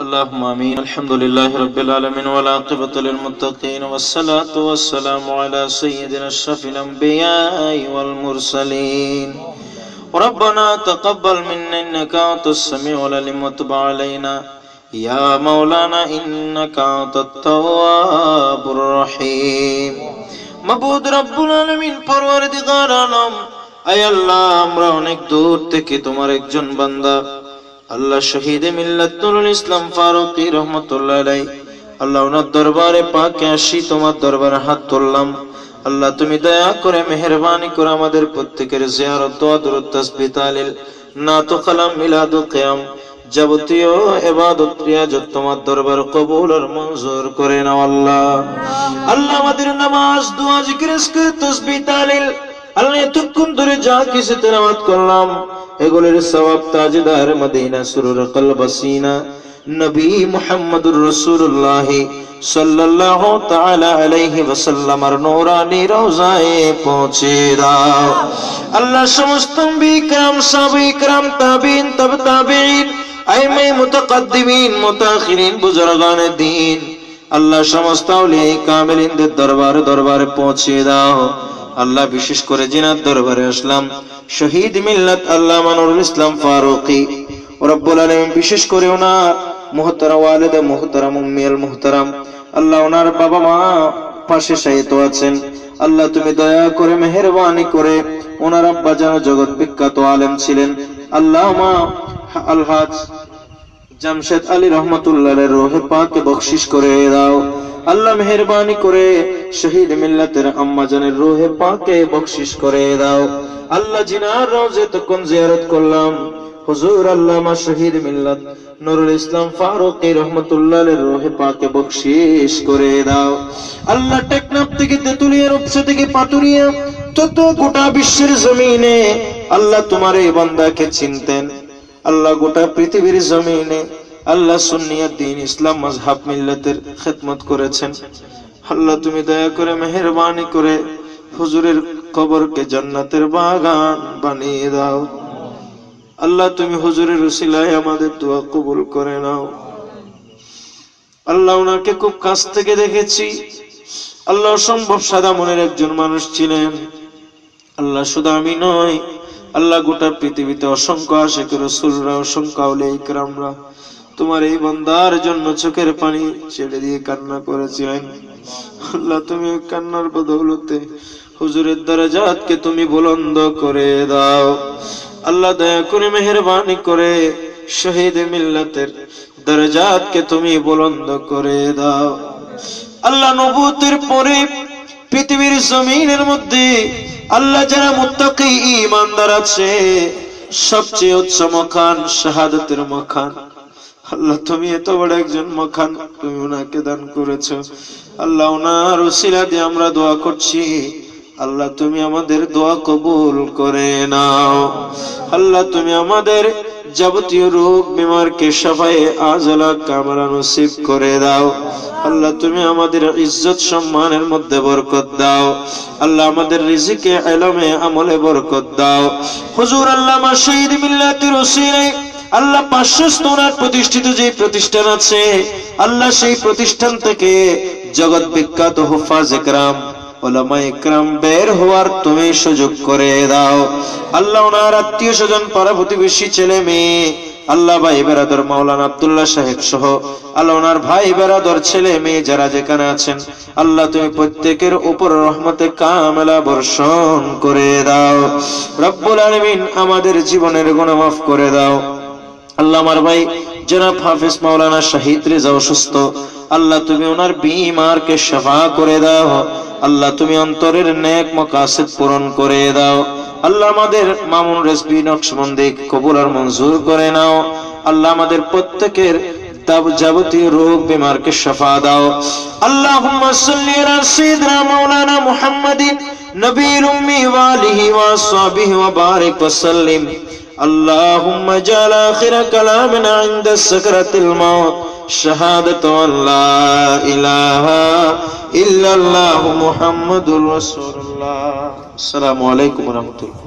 اللهم امين الحمد لله رب العالمين والعاقبة للمتقين والصلاة والسلام على سيدنا اشرف الانبياء والمرسلين ربنا تقبل منا انك انت السميع العليم وتب علينا يا مولانا انك انت التواب الرحيم মাবুদ রব্বুল আলামিন পরওয়ারদিগার আলম আয় আল্লাহ আমরা অনেক দূর থেকে তোমার একজন বান্দা আল্লাহ শহীদ মিল্লাত নুরুল ইসলাম ফারুকী রহমতুল্লাহ আলাই আল্লাহ ওনার দরবারে পাকে আসি, তোমার দরবারে হাত তুললাম। আল্লাহ তুমি দয়া করে মেহেরবানি করে আমাদের প্রত্যেকের জিয়ারত দুরুদ, তাসবিহ তাহলিল নাত কালাম মিলাদ কিয়াম যাবতীয় ইবাদত রিয়াজত তোমার দরবার কবুল আর মঞ্জুর করে নাও আল্লাহ। আল্লাহ আমাদের নামাজ, দোয়া, জিকির আজকার তাসবিহ তাহলিল আল্লাহ এতক্ষণ ধরে যা কিছু তেলাওয়াত করলাম, এগুলোর সওয়াব তাজদার মদিনা সুরুর কলবসিনা নবী মুহাম্মদুর সাল্লাল্লাহু তাআলা আলাইহি রওজায়ে পৌঁছে দাও। আল্লাহ সমস্ত বিকরাম তাবিন, তব তাবিন, আইমে মুতাখিরিন দ্বীন আল্লাহ সমস্ত দরবারে দরবারে পৌঁছে দাও। আল্লাহ বিশেষ করে জিনার দরবারে আসলাম। শহীদ মিল্লাত আল্লাহ মানুরুল ইসলাম ফারুকি। রব্বুল আলামিন বিশেষ করে ওনার মুহতারা ওয়ালিদা, মুহতারাম উম্মিয়াল মুহতারাম। আল্লাহ ওনার বাবা মা পাশে সাহিত্য আছেন। আল্লাহ তুমি দয়া করে, মেহেরবানি করে ওনার আব্বা যেন জগৎ বিখ্যাত আলেম ছিলেন। আল্লাহ মা আলহাজ জামশেদ আলী রহমতুল্লাহ রোহে পাকে বকশিস করে দাও। আল্লাহ মেহরবানি করে শহীদ মিল্লাতের আম্মা জানের রোহে পাকে বকশিস করে দাও। আল্লাহ জিনার রোজে তখন জিয়ারত করলাম। হুজুর আল্লামা শহীদ মিল্লাত নুরুল ইসলাম ফারুক রহমতুল্লাহ রোহে পাকে বকশিস করে দাও। আল্লাহ টেকনাফ থেকে তেতুলিয়া রূপসা থেকে পাতুরিয়া তত গোটা বিশ্বের জমিনে আল্লাহ তোমার এই বান্দাকে চিনতেন। আল্লাহ গোটা পৃথিবীর জমিনে আল্লাহ সুন্নিয়াত দিন ইসলাম মজহাব মিল্লাতের খেদমত করেছেন। আল্লাহ, তুমি দয়া করে মেহরবানি করে হুজুরের কবরকে জান্নাতের বাগান বানিয়ে দাও। আল্লাহ, তুমি হুজুরের উসিলায় আমাদের দোয়া কবুল করে নাও। আল্লাহ ওনাকে খুব কাছ থেকে দেখেছি। আল্লাহ সম্ভব সাদা মনের একজন মানুষ ছিলেন। আল্লাহ শুধু আমি নয় আল্লাহ গোটা পৃথিবীতে অসংখ্য আশেখ রসুলরা, অসংখ্য আউলিয়া ইকরামরা তোমার এই বন্দার জন্য চোখের পানি ছেড়ে দিয়ে কান্না করেছিলেন আল্লাহ, তুমি কান্নার বদৌলতে হুজুরের দরজাতকে তুমি বুলন্দ করে দাও। আল্লাহ, দয়া করে মেহরবানি করে শহীদ মিল্লাতের দরজাতকে তুমি বুলন্দ করে দাও। আল্লাহ নবুতের পরে পৃথিবীর জমিনের মধ্যে আল্লাহ যারা মুত্তাকি ইমানদার আছে, সবচেয়ে উচ্চ মখান শাহাদাতের মখান। আল্লাহ, তুমি এত বড় একজন মখান তুমি ওনাকে দান করেছ। আল্লাহ ওনার উসিলা দিয়ে আমরা দোয়া করছি। আল্লাহ, তুমি আমাদের দোয়া কবুল করে নাও। আল্লাহ, তুমি আমাদের যাবতীয় রোগ বিমারকে সবাই আজলা কামরা নসিব করে দাও। আল্লাহ, তুমি আমাদের ইজ্জত সম্মানের মধ্যে বরকত দাও। আল্লাহ, আমাদের রিজিকে এলমে আমলে বরকত দাও। হুজুর আল্লাহ শহীদ মিল্লাতের আল্লাহ পাঁচশো স্তোনার প্রতিষ্ঠিত যে প্রতিষ্ঠান আছে, আল্লাহ সেই প্রতিষ্ঠান থেকে জগৎ বিখ্যাত হুফাজ একরাম বের হওয়ার তুমি সুযোগ করে দাও। আল্লাহ আত্মীয় স্বজন প্রতিবেশী ছেলে মেয়ে, আল্লাহ ভাই বেরাদর আব্দুল্লাহ আল্লাহ ভাই ছেলে মেয়ে যারা যেখানে আছেন, আল্লাহ তুমি প্রত্যেকের উপর রহমতে কামেলা বর্ষণ করে দাও। রব্বুল আলমিন আমাদের জীবনের গুণ মাফ করে দাও। আল্লাহ আমার ভাই, জনাব হাফিজ মাওলানা শাহিদ রেজা অসুস্থ। আল্লাহ তুমি ওনার বিমারকে সেবা করে দাও। আল্লাহ তুমি অন্তরের নেক মকাসিদ পূরণ করে দাও। আল্লাহ আমাদের মামুন রেসবি নকশবন্দি কবুল আর মঞ্জুর করে নাও। আল্লাহ আমাদের প্রত্যেকের যাবতীয় রোগ বিমারকে শফা দাও। আল্লাহুম্মা সাল্লি আলা নবীল উম্মি ওয়া ওয়া বারিক ওয়া সাল্লিম। اللهم اجعل آخر كلامنا عند سكرة الموت. شهادة أن لا إله إلا الله محمد رسول الله. السلام عليكم ورحمة الله.